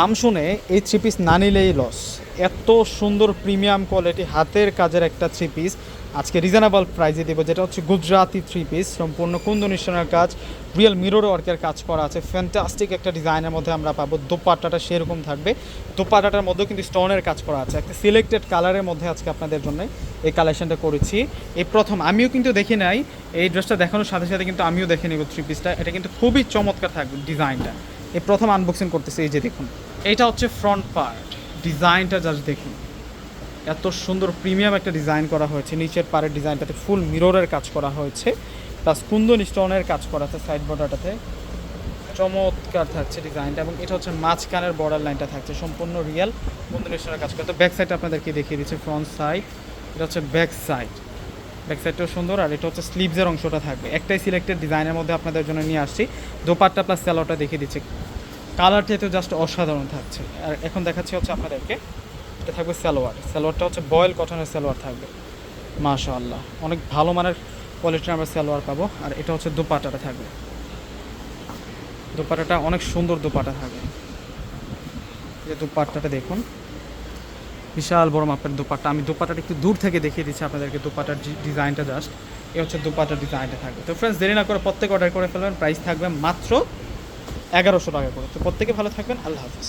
দাম শুনে এই থ্রি পিস না নিলেই লস এত সুন্দর প্রিমিয়াম কোয়ালিটি হাতের কাজের একটা থ্রি পিস আজকে রিজনেবল প্রাইসে দেবো, যেটা হচ্ছে গুজরাতি থ্রি পিস সম্পূর্ণ কুন্দনিশনের কাজ রিয়েল মিরর ওয়ার্কের কাজ করা আছে। ফ্যান্টাস্টিক একটা ডিজাইনের মধ্যে আমরা পাবো। দোপাট্টাটা সেরকম থাকবে। দোপাট্টাটার মধ্যেও কিন্তু স্টোনের কাজ করা আছে। একটা সিলেক্টেড কালারের মধ্যে আজকে আপনাদের জন্য এই কালেকশনটা করেছি। এই প্রথম আমিও কিন্তু দেখি নাই। এই ড্রেসটা দেখানোর সাথে সাথে কিন্তু আমিও দেখে নেব থ্রি পিসটা এটা কিন্তু খুবই চমৎকার থাকবে ডিজাইনটা এই প্রথম আনবক্সিং করতেছি, এই যে দেখুন। এটা হচ্ছে ফ্রন্ট পার্ট ডিজাইনটা জাস্ট দেখুন। এত সুন্দর প্রিমিয়াম একটা ডিজাইন করা হয়েছে। নিচের পাড়ের ডিজাইনটাতে ফুল মিররের কাজ করা হয়েছে। প্লাস কুন্দন স্টোনের কাজ করা আছে সাইড বর্ডারটাতে চমৎকার থাকছে ডিজাইনটা এবং এটা হচ্ছে মাঝখানের বর্ডার লাইনটা থাকছে। সম্পূর্ণ রিয়েল কুন্দন স্টোনের কাজ করা। তো ব্যাক সাইড আপনাদেরকে দেখিয়ে দিচ্ছে ফ্রন্ট সাইড এটা হচ্ছে ব্যাক সাইড ব্যাক সাইডটাও সুন্দর আর এটা হচ্ছে স্লিভসের অংশটা থাকবে। একটাই সিলেক্টেড ডিজাইনের মধ্যে আপনাদের জন্য নিয়ে আসছি। দোপাট্টা প্লাস স্যালোটা দেখিয়ে দিচ্ছে। কালারটা তো জাস্ট অসাধারণ থাকছে। আর এখন দেখাচ্ছি হচ্ছে আপনাদেরকে। এটা থাকবে সালোয়ার। সালোয়ারটা হচ্ছে বয়েল কটনের সালোয়ার থাকবে। মাশাআল্লাহ। অনেক ভালো মানের কোয়ালিটির আমরা সালোয়ার পাবো। আর এটা হচ্ছে দোপাটাটা থাকবে। দোপাটাটা অনেক সুন্দর দোপাটা থাকবে। যে দোপাট্টাটা দেখুন। বিশাল বড় মাপের দোপাট্টা। আমি দুপাটাটা একটু দূর থেকে দেখিয়ে দিচ্ছি আপনাদেরকে দুপাটার ডিজাইনটা জাস্ট এ হচ্ছে দুপাটার ডিজাইনটা থাকবে। তো ফ্রেন্ডস দেরি না করে প্রত্যেকে অর্ডার করে ফেলবেন। প্রাইস থাকবে মাত্র এগারোশো টাকা করে। তো প্রত্যেকে ভালো থাকবেন। আল্লাহ হাফিজ।